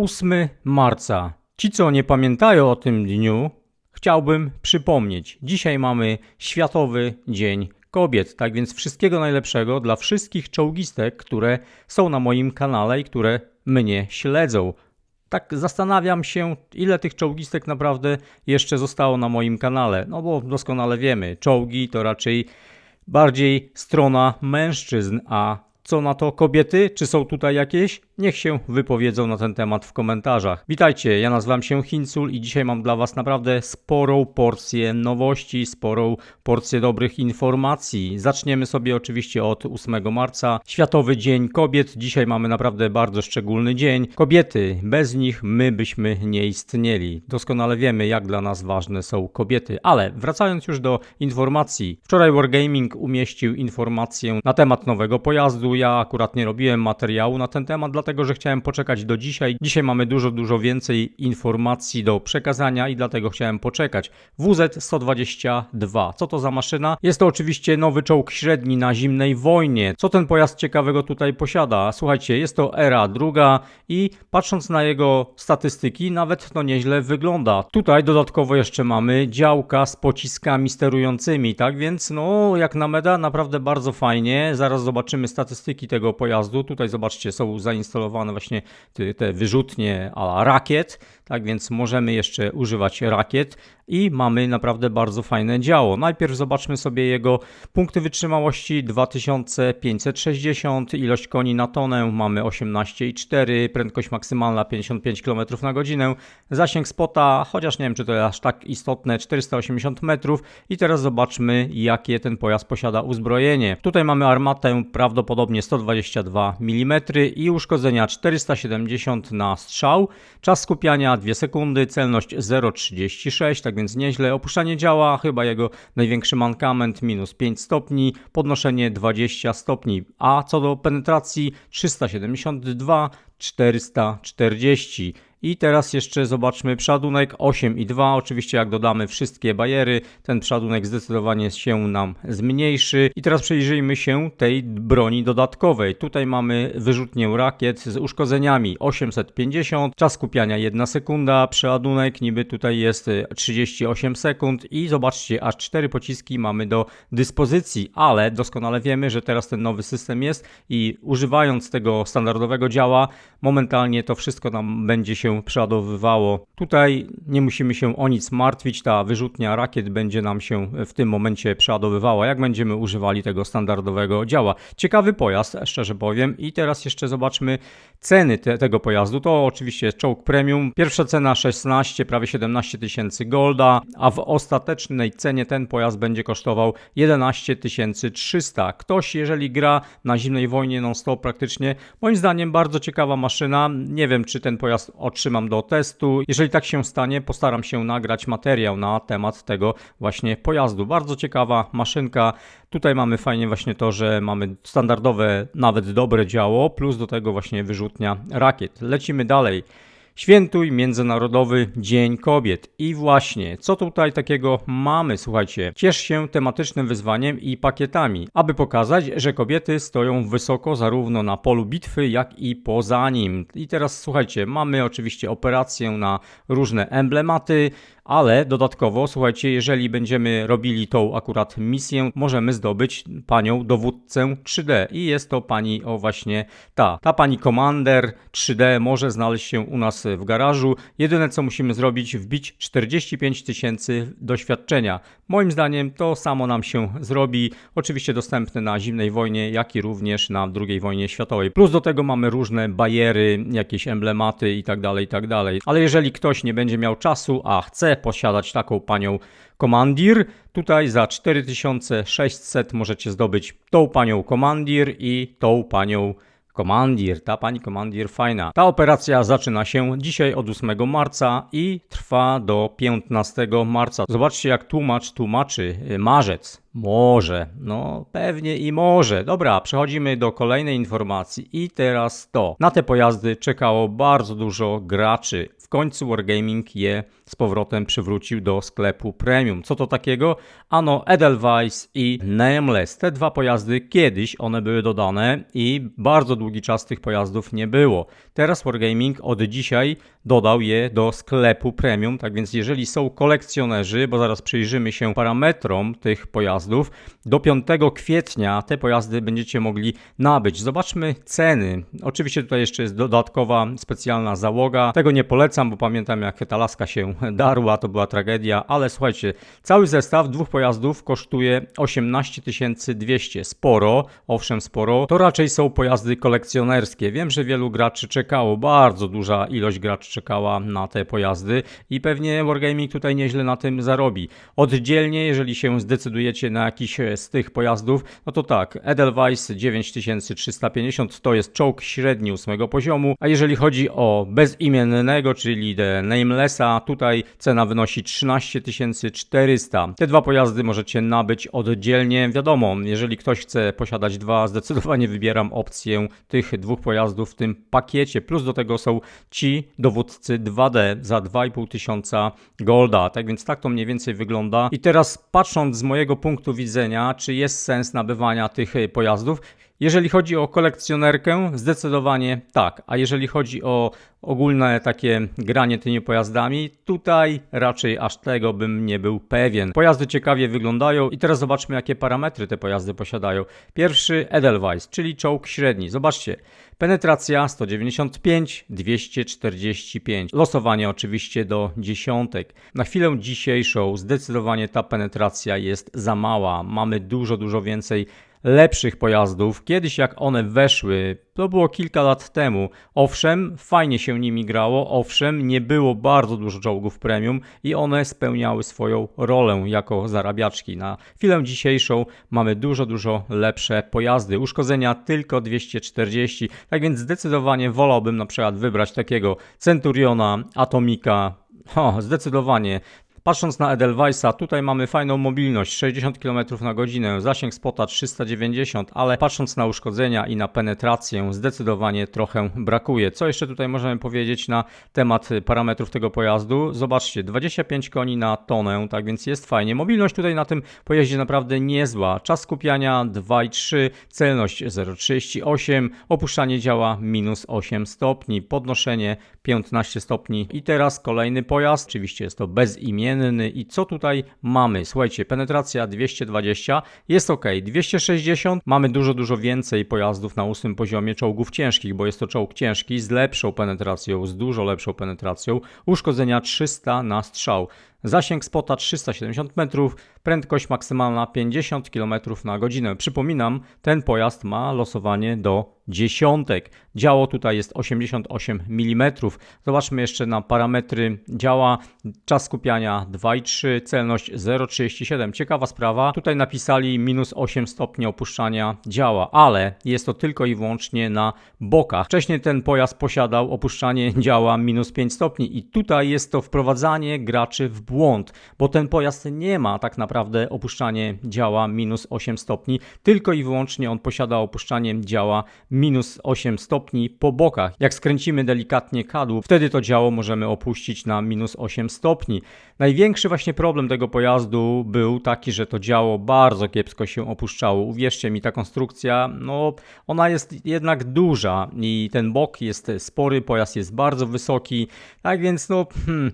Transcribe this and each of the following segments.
8 marca. Ci, co nie pamiętają o tym dniu, chciałbym przypomnieć. Dzisiaj mamy Światowy Dzień Kobiet. Tak więc wszystkiego najlepszego dla wszystkich czołgistek, które są na moim kanale i które mnie śledzą. Tak zastanawiam się, ile tych czołgistek naprawdę jeszcze zostało na moim kanale. No bo doskonale wiemy, czołgi to raczej bardziej strona mężczyzn, a co na to kobiety? Czy są tutaj jakieś? Niech się wypowiedzą na ten temat w komentarzach. Witajcie, ja nazywam się Hincul i dzisiaj mam dla Was naprawdę sporą porcję nowości, sporą porcję dobrych informacji. Zaczniemy sobie oczywiście od 8 marca, Światowy Dzień Kobiet. Dzisiaj mamy naprawdę bardzo szczególny dzień. Kobiety, bez nich my byśmy nie istnieli. Doskonale wiemy, jak dla nas ważne są kobiety. Ale wracając już do informacji. Wczoraj Wargaming umieścił informację na temat nowego pojazdu. Ja akurat nie robiłem materiału na ten temat, dlatego że chciałem poczekać do dzisiaj. Dzisiaj mamy dużo, dużo więcej informacji do przekazania i dlatego chciałem poczekać. WZ-122. Co to za maszyna? Jest to oczywiście nowy czołg średni na zimnej wojnie. Co ten pojazd ciekawego tutaj posiada? Słuchajcie, jest to era druga i patrząc na jego statystyki, nawet to nieźle wygląda. Tutaj dodatkowo jeszcze mamy działka z pociskami sterującymi, tak więc no jak na meda naprawdę bardzo fajnie. Zaraz zobaczymy statystyki tego pojazdu. Tutaj zobaczcie, są zainstalowane właśnie te, te wyrzutnie a rakiet, tak więc możemy jeszcze używać rakiet i mamy naprawdę bardzo fajne działo. Najpierw zobaczmy sobie jego punkty wytrzymałości 2560, ilość koni na tonę mamy 18,4, prędkość maksymalna 55 km na godzinę, zasięg spota, chociaż nie wiem czy to aż tak istotne, 480 metrów i teraz zobaczmy jakie ten pojazd posiada uzbrojenie. Tutaj mamy armatę prawdopodobnie 122 mm i uszkodzenia 470 na strzał, czas skupiania 2 sekundy, celność 0,36, tak więc nieźle. Opuszczanie działa, chyba jego największy mankament minus 5 stopni, podnoszenie 20 stopni, a co do penetracji 372, 440. I teraz jeszcze zobaczmy przodunek 8,2. Oczywiście jak dodamy wszystkie bajery, ten przodunek zdecydowanie się nam zmniejszy. I teraz przyjrzyjmy się tej broni dodatkowej. Tutaj mamy wyrzutnię rakiet z uszkodzeniami 850, czas skupiania 1 sekunda, przeładunek niby tutaj jest 38 sekund i zobaczcie, aż 4 pociski mamy do dyspozycji, ale doskonale wiemy, że teraz ten nowy system jest i używając tego standardowego działa, momentalnie to wszystko nam będzie się przeładowywało. Tutaj nie musimy się o nic martwić, ta wyrzutnia rakiet będzie nam się w tym momencie przeładowywała, jak będziemy używali tego standardowego działa. Ciekawy pojazd, szczerze powiem. I teraz jeszcze zobaczmy ceny te, tego pojazdu. To oczywiście jest czołg premium. Pierwsza cena 16, prawie 17 tysięcy golda, a w ostatecznej cenie ten pojazd będzie kosztował 11 300. Ktoś, jeżeli gra na zimnej wojnie non-stop praktycznie, moim zdaniem bardzo ciekawa maszyna. Nie wiem, czy ten pojazd otrzymam do testu. Jeżeli tak się stanie, postaram się nagrać materiał na temat tego właśnie pojazdu. Bardzo ciekawa maszynka. Tutaj mamy fajnie właśnie to, że mamy standardowe, nawet dobre działo, plus do tego właśnie wyrzutnia rakiet. Lecimy dalej. Świętuj Międzynarodowy Dzień Kobiet. I właśnie, co tutaj takiego mamy? Słuchajcie, ciesz się tematycznym wyzwaniem i pakietami, aby pokazać, że kobiety stoją wysoko zarówno na polu bitwy, jak i poza nim. I teraz słuchajcie, mamy oczywiście operację na różne emblematy, ale dodatkowo, słuchajcie, jeżeli będziemy robili tą akurat misję, możemy zdobyć panią dowódcę 3D i jest to pani o właśnie ta. Ta pani komander 3D może znaleźć się u nas w garażu. Jedyne co musimy zrobić, wbić 45 tysięcy doświadczenia. Moim zdaniem to samo nam się zrobi. Oczywiście dostępne na zimnej wojnie, jak i również na II wojnie światowej. Plus do tego mamy różne bariery, jakieś emblematy i tak dalej, i tak. Ale jeżeli ktoś nie będzie miał czasu, a chce posiadać taką panią komandir, tutaj za 4600 możecie zdobyć tą panią komandir i tą panią Komandir, ta pani komandir fajna. Ta operacja zaczyna się dzisiaj od 8 marca i trwa do 15 marca. Zobaczcie jak tłumacz tłumaczy y, marzec. Może, no pewnie i może. Dobra, przechodzimy do kolejnej informacji i teraz to. Na te pojazdy czekało bardzo dużo graczy. W końcu Wargaming je z powrotem przywrócił do sklepu premium. Co to takiego? Ano Edelweiss i Nameless. Te dwa pojazdy kiedyś one były dodane i bardzo długi czas tych pojazdów nie było. Teraz Wargaming od dzisiaj dodał je do sklepu premium, tak więc jeżeli są kolekcjonerzy, bo zaraz przyjrzymy się parametrom tych pojazdów, do 5 kwietnia te pojazdy będziecie mogli nabyć. Zobaczmy ceny. Oczywiście tutaj jeszcze jest dodatkowa specjalna załoga. Tego nie polecam, bo pamiętam jak ta laska się darła, to była tragedia, ale słuchajcie, cały zestaw dwóch pojazdów kosztuje 18 200. Sporo, owszem sporo. To raczej są pojazdy kolekcjonerskie. Wiem, że wielu graczy czekało, bardzo duża ilość graczy czekała na te pojazdy i pewnie Wargaming tutaj nieźle na tym zarobi. Oddzielnie, jeżeli się zdecydujecie na jakiś z tych pojazdów, no to tak, Edelweiss 9350 to jest czołg średni 8 poziomu, a jeżeli chodzi o bezimiennego, czyli The Namelessa, tutaj cena wynosi 13 400. Te dwa pojazdy możecie nabyć oddzielnie. Wiadomo, jeżeli ktoś chce posiadać dwa, zdecydowanie wybieram opcję tych dwóch pojazdów w tym pakiecie, plus do tego są ci dowódcy 2D za 2,5 tysiąca golda. Tak więc tak to mniej więcej wygląda. I teraz patrząc z mojego punktu widzenia, czy jest sens nabywania tych pojazdów, jeżeli chodzi o kolekcjonerkę, zdecydowanie tak, a jeżeli chodzi o ogólne takie granie tymi pojazdami, tutaj raczej aż tego bym nie był pewien. Pojazdy ciekawie wyglądają i teraz zobaczmy jakie parametry te pojazdy posiadają. Pierwszy Edelweiss, czyli czołg średni. Zobaczcie, penetracja 195, 245. Losowanie oczywiście do dziesiątek. Na chwilę dzisiejszą zdecydowanie ta penetracja jest za mała. Mamy dużo, dużo więcej lepszych pojazdów. Kiedyś jak one weszły, to było kilka lat temu. Owszem, fajnie się nimi grało, owszem, nie było bardzo dużo czołgów premium i one spełniały swoją rolę jako zarabiaczki. Na chwilę dzisiejszą mamy dużo, dużo lepsze pojazdy. Uszkodzenia tylko 240, tak więc zdecydowanie wolałbym na przykład wybrać takiego Centuriona, Atomika, o, zdecydowanie Patrząc na Edelweissa, tutaj mamy fajną mobilność 60 km na godzinę, zasięg spota 390, ale patrząc na uszkodzenia i na penetrację zdecydowanie trochę brakuje. Co jeszcze tutaj możemy powiedzieć na temat parametrów tego pojazdu? Zobaczcie, 25 koni na tonę, tak więc jest fajnie. Mobilność tutaj na tym pojeździe naprawdę niezła. Czas skupiania 2,3, celność 0,38, opuszczanie działa minus 8 stopni, podnoszenie 15 stopni i teraz kolejny pojazd, oczywiście jest to bezimienny, i co tutaj mamy? Słuchajcie, penetracja 220 jest ok, 260 mamy dużo, dużo więcej pojazdów na ósmym poziomie czołgów ciężkich, bo jest to czołg ciężki z lepszą penetracją, z dużo lepszą penetracją, uszkodzenia 300 na strzał. Zasięg spota 370 metrów, prędkość maksymalna 50 km na godzinę. Przypominam, ten pojazd ma losowanie do dziesiątek. Działo tutaj jest 88 mm. Zobaczmy jeszcze na parametry działa. Czas skupiania 2,3, celność 0,37. Ciekawa sprawa. Tutaj napisali minus 8 stopni opuszczania działa, ale jest to tylko i wyłącznie na bokach. Wcześniej ten pojazd posiadał opuszczanie działa minus 5 stopni i tutaj jest to wprowadzanie graczy w błąd, bo ten pojazd nie ma tak naprawdę opuszczanie działa minus 8 stopni, tylko i wyłącznie on posiada opuszczanie działa minus 8 stopni po bokach. Jak skręcimy delikatnie kadłub, wtedy to działo możemy opuścić na minus 8 stopni. Największy właśnie problem tego pojazdu był taki, że to działo bardzo kiepsko się opuszczało. Uwierzcie mi, ta konstrukcja, no ona jest jednak duża i ten bok jest spory, pojazd jest bardzo wysoki, tak więc no... Hmm,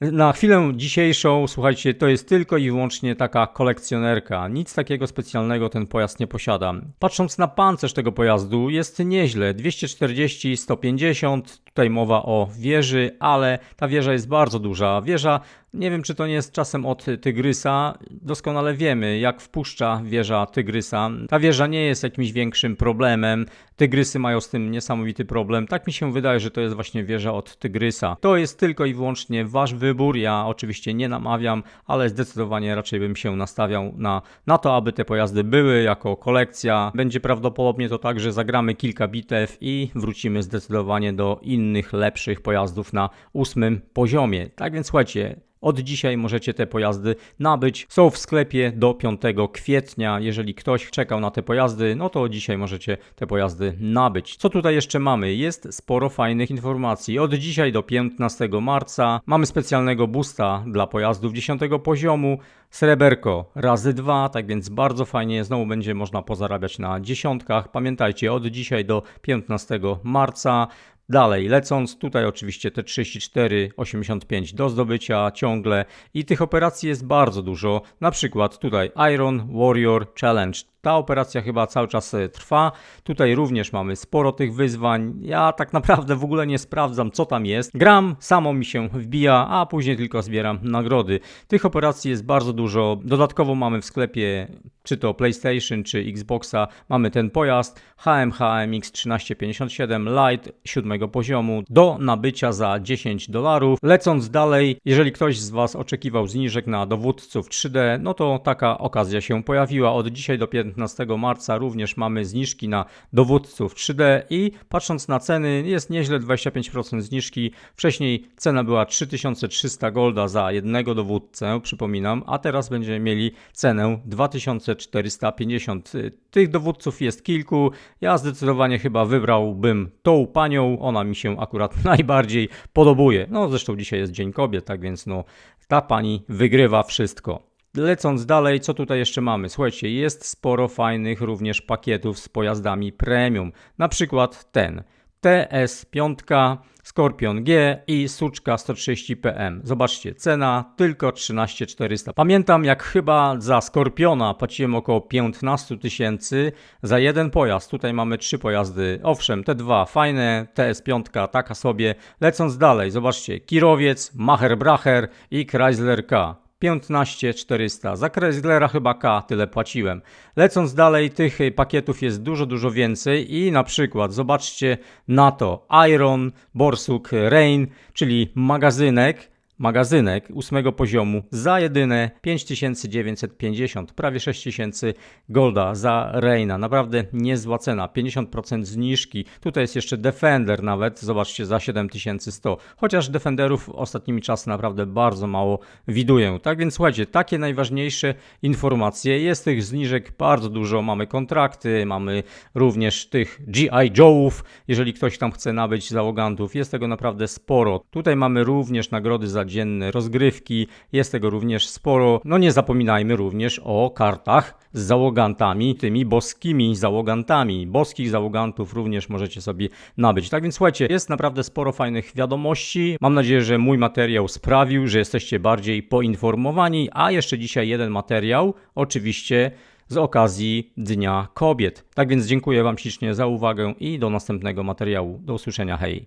na chwilę dzisiejszą, słuchajcie, to jest tylko i wyłącznie taka kolekcjonerka. Nic takiego specjalnego ten pojazd nie posiada. Patrząc na pancerz tego pojazdu, jest nieźle. 240, 150, tutaj mowa o wieży, ale ta wieża jest bardzo duża. Wieża nie wiem, czy to nie jest czasem od Tygrysa. Doskonale wiemy, jak wpuszcza wieża Tygrysa. Ta wieża nie jest jakimś większym problemem. Tygrysy mają z tym niesamowity problem. Tak mi się wydaje, że to jest właśnie wieża od Tygrysa. To jest tylko i wyłącznie wasz wybór. Ja oczywiście nie namawiam, ale zdecydowanie raczej bym się nastawiał na, na to, aby te pojazdy były jako kolekcja. Będzie prawdopodobnie to tak, że zagramy kilka bitew i wrócimy zdecydowanie do innych, lepszych pojazdów na ósmym poziomie. Tak więc słuchajcie, Od dzisiaj możecie te pojazdy nabyć. Są w sklepie do 5 kwietnia. Jeżeli ktoś czekał na te pojazdy, no to dzisiaj możecie te pojazdy nabyć. Co tutaj jeszcze mamy? Jest sporo fajnych informacji. Od dzisiaj do 15 marca mamy specjalnego boosta dla pojazdów 10 poziomu. Sreberko razy dwa, tak więc bardzo fajnie. Znowu będzie można pozarabiać na dziesiątkach. Pamiętajcie, od dzisiaj do 15 marca. Dalej, lecąc, tutaj oczywiście te 34,85 do zdobycia ciągle i tych operacji jest bardzo dużo. Na przykład tutaj Iron Warrior Challenge. Ta operacja chyba cały czas e, trwa. Tutaj również mamy sporo tych wyzwań. Ja tak naprawdę w ogóle nie sprawdzam, co tam jest. Gram, samo mi się wbija, a później tylko zbieram nagrody. Tych operacji jest bardzo dużo. Dodatkowo mamy w sklepie, czy to PlayStation, czy Xboxa, mamy ten pojazd HMH MX 1357 Lite 7 poziomu do nabycia za 10 dolarów. Lecąc dalej, jeżeli ktoś z Was oczekiwał zniżek na dowódców 3D, no to taka okazja się pojawiła. Od dzisiaj do 15 marca również mamy zniżki na dowódców 3D i patrząc na ceny jest nieźle 25% zniżki. Wcześniej cena była 3300 golda za jednego dowódcę, przypominam, a teraz będziemy mieli cenę 2450. Tych dowódców jest kilku. Ja zdecydowanie chyba wybrałbym tą panią. Ona mi się akurat najbardziej podobuje. No zresztą dzisiaj jest Dzień Kobiet, tak więc no ta pani wygrywa wszystko. Lecąc dalej, co tutaj jeszcze mamy? Słuchajcie, jest sporo fajnych również pakietów z pojazdami premium. Na przykład ten TS5, Scorpion G i Suczka 130 PM. Zobaczcie, cena tylko 13400. Pamiętam jak chyba za Scorpiona płaciłem około 15 tysięcy za jeden pojazd. Tutaj mamy trzy pojazdy. Owszem, te dwa fajne, TS5 taka sobie. Lecąc dalej, zobaczcie, Kirowiec, Macher Bracher i Chrysler K. 15 400. Za Chryslera chyba K tyle płaciłem. Lecąc dalej, tych y, pakietów jest dużo, dużo więcej i na przykład zobaczcie na to Iron, Borsuk, Rain, czyli magazynek magazynek ósmego poziomu za jedyne 5950, prawie 6000 golda za Reina. Naprawdę niezła cena, 50% zniżki. Tutaj jest jeszcze Defender nawet, zobaczcie, za 7100. Chociaż Defenderów ostatnimi czasy naprawdę bardzo mało widuję. Tak więc słuchajcie, takie najważniejsze informacje. Jest tych zniżek bardzo dużo. Mamy kontrakty, mamy również tych GI Joe'ów, jeżeli ktoś tam chce nabyć załogantów. Jest tego naprawdę sporo. Tutaj mamy również nagrody za dzienne rozgrywki, jest tego również sporo. No nie zapominajmy również o kartach z załogantami, tymi boskimi załogantami. Boskich załogantów również możecie sobie nabyć. Tak więc słuchajcie, jest naprawdę sporo fajnych wiadomości. Mam nadzieję, że mój materiał sprawił, że jesteście bardziej poinformowani, a jeszcze dzisiaj jeden materiał, oczywiście z okazji Dnia Kobiet. Tak więc dziękuję Wam ślicznie za uwagę i do następnego materiału. Do usłyszenia, hej!